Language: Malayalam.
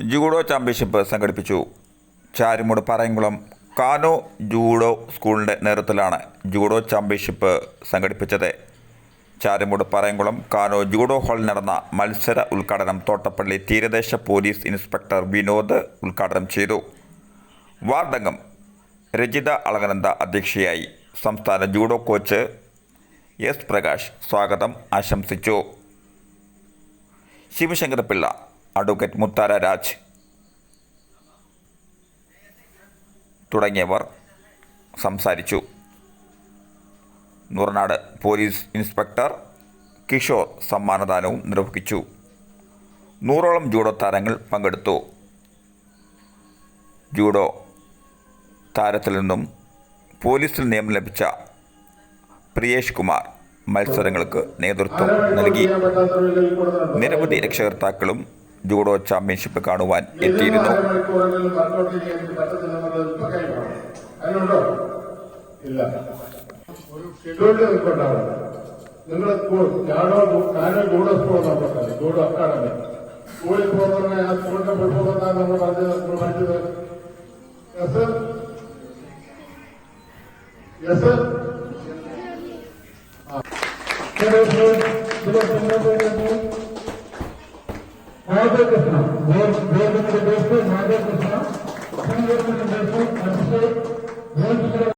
ജൂഡോ ചാമ്പ്യൻഷിപ്പ് സംഘടിപ്പിച്ചു. ചാരുമൂട് പറയംകുളം കാനോ ജൂഡോ സ്കൂളിന്റെ നേതൃത്വത്തിലാണ് ജൂഡോ ചാമ്പ്യൻഷിപ്പ് സംഘടിപ്പിച്ചത്. ചാരുമൂട് പറയംകുളം കാനോ ജൂഡോ ഹാളിൽ നടന്ന മത്സര ഉദ്ഘാടനം തോട്ടപ്പള്ളി തീരദേശ പോലീസ് ഇൻസ്പെക്ടർ വിനോദ് ഉദ്ഘാടനം ചെയ്തു. വാർഡംഗം രജിത അളകനന്ദ അധ്യക്ഷയായി. സംസ്ഥാന ജൂഡോ കോച്ച് എസ് പ്രകാശ് സ്വാഗതം ആശംസിച്ചു. ശിവശങ്കരപിള്ള അഡ്വക്കേറ്റ് മുത്താര രാജ് തുടങ്ങിയവർ സംസാരിച്ചു. നൂറനാട് പോലീസ് ഇൻസ്പെക്ടർ കിഷോർ സമ്മാനദാനവും നിർവഹിച്ചു. നൂറോളം ജൂഡോ താരങ്ങൾ പങ്കെടുത്തു. ജൂഡോ താരത്തിൽ നിന്നും പോലീസിൽ നിയമം ലഭിച്ച പ്രിയേഷ് കുമാർ മത്സരങ്ങൾക്ക് നേതൃത്വം നൽകി. നിരവധി രക്ഷകർത്താക്കളും ജൂഡോ ചാമ്പ്യൻഷിപ്പ് കാണുവാൻ എത്തിയിരുന്നു. നിങ്ങൾ ഞാനോ ഞാനോ ജൂഡോ സ്കൂൾ അക്കാഡമി സ്കൂളിൽ പോകുന്ന ആ സ്കൂളിന്റെ ഫുട്ബോൾ നമ്മൾ പറഞ്ഞത് നമ്മൾ പഠിച്ചത് യെസ് യെസ് राधे कृष्णा देव देव देश राधे कृष्णा संगठन देश अभिषेक